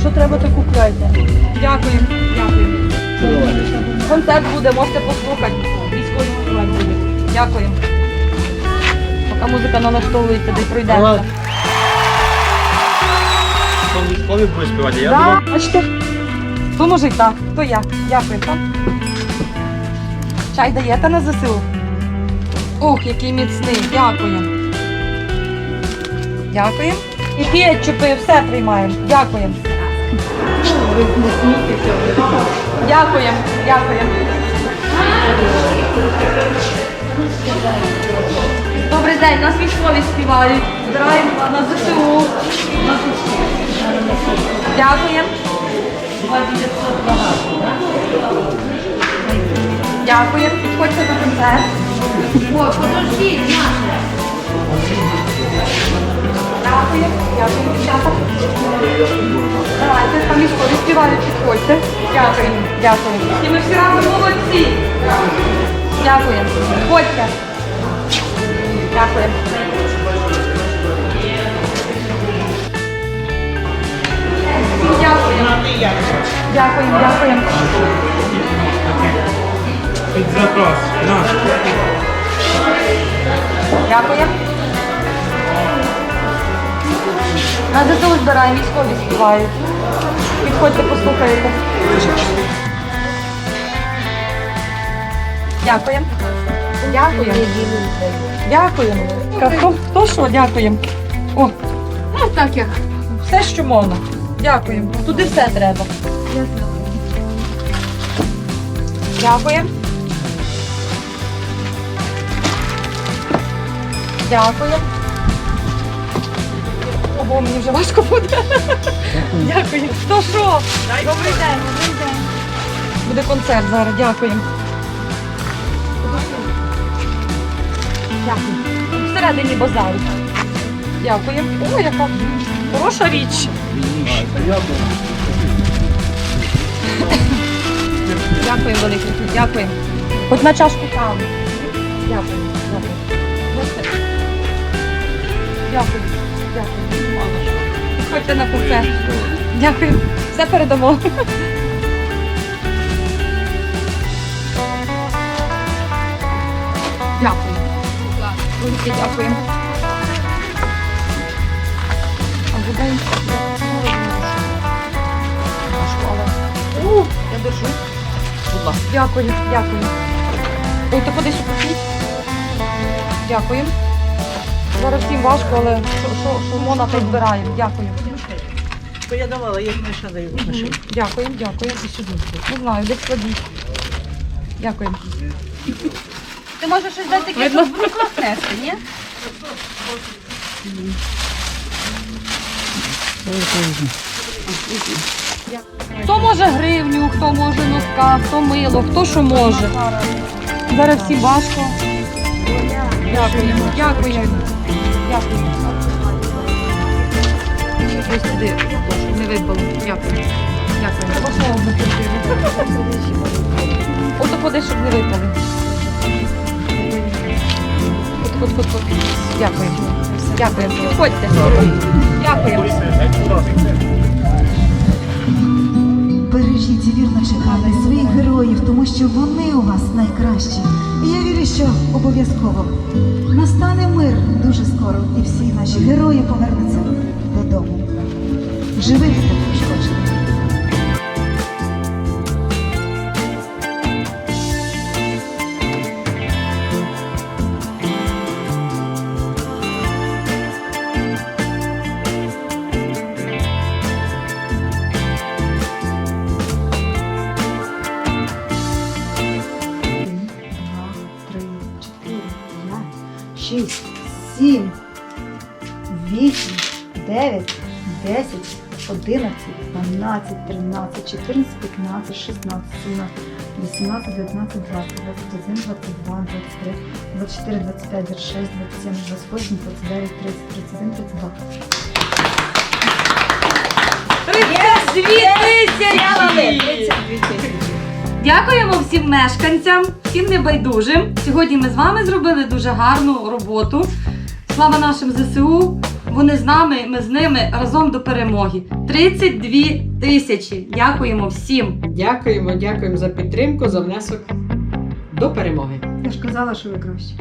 що треба, то купляйте. Дякую, дякую. Концерт буде, можете послухати. Військовий концерт буде. Дякую. Поки музика налаштовується, де пройдемо. Там військові будуть співати, я Да, думав, бачите? Хто мужик, так? Хто я? Дякую, так? Чай даєте на ЗСУ? Ух, який міцний, дякую. Дякую. І кетчупи, все приймаємо. Дякуємо. Дякуємо, дякуємо. Добрий день, нас військові співають. Збираємо на ЗСУ. Дякуємо. Дякую. Підходьте до концерт. О, подожди, Маша. Дякую. Дякую, дівчата. Давайте, там військові співають, підходьте. Дякую. Дякую. І ми всі разом молодці. Дякую. Підходьте. Дякую. Дякую. Дякую, дякую. під. Наш. Дякую. На ЗСУ збираємо, військові співають. Підходьте, послухайте. Дякую. Дякую. Дякую. Хто, хто що? Дякуємо. О, Ну так як. все, що можна. Дякуємо. Туди все треба. Дякую. Дякую. Ого, мені вже важко буде. Дякую. То що? Добрий день, добрий день. Буде концерт зараз, дякую. Дякую. Всередині базару. Дякую. О, яка хороша річ. Дякую велике. Дякую. Хоч на чашку кави. Дякую. Дякую. Дякую. Дякую. Ходьте на концерт. Дякую. Все передамо. Дякую. Велике дякую. А і У, я держу. Будь ласка. Дякую, дякую. Ой, то кудись упустіть. Дякую. Зараз всім важко, але то збираємо. Дякую. Бо я давала, я не шадаю в. Дякую, дякую. Не знаю, десь кладіть. Дякую. Ти можеш щось дати таке, щоб в руках ні? Хто може гривню, хто може носка, хто мило, хто що може. Зараз всі важко. Дякую. Дякую. Дякую. Ось туди, щоб не випало. Дякую. Дякую. Пошла. Ото ходи, щоб не випали. От, от, от, от. Дякую. Дякую. Підходьте. Дякую. Бережіть і вірно чекати своїх героїв, тому що вони у вас найкращі. І я вірю, що обов'язково настане скоро, і всі наші герої повернуться додому. Живих та пошкоджених. 8, 9, 10, 11, 12, 13, 14, 15, 16, 17, 18, 19, 20, 21, 22, 23, 24, 25, 26, 27, 28, 29, 30, 31, 32. Дякуємо всім мешканцям, всім небайдужим. Сьогодні ми з вами зробили дуже гарну роботу. Слава нашим ЗСУ. Вони з нами, ми з ними разом до перемоги. 32 тисячі. Дякуємо всім. Дякуємо, дякуємо за підтримку, за внесок до перемоги. Я ж казала, що ви краще.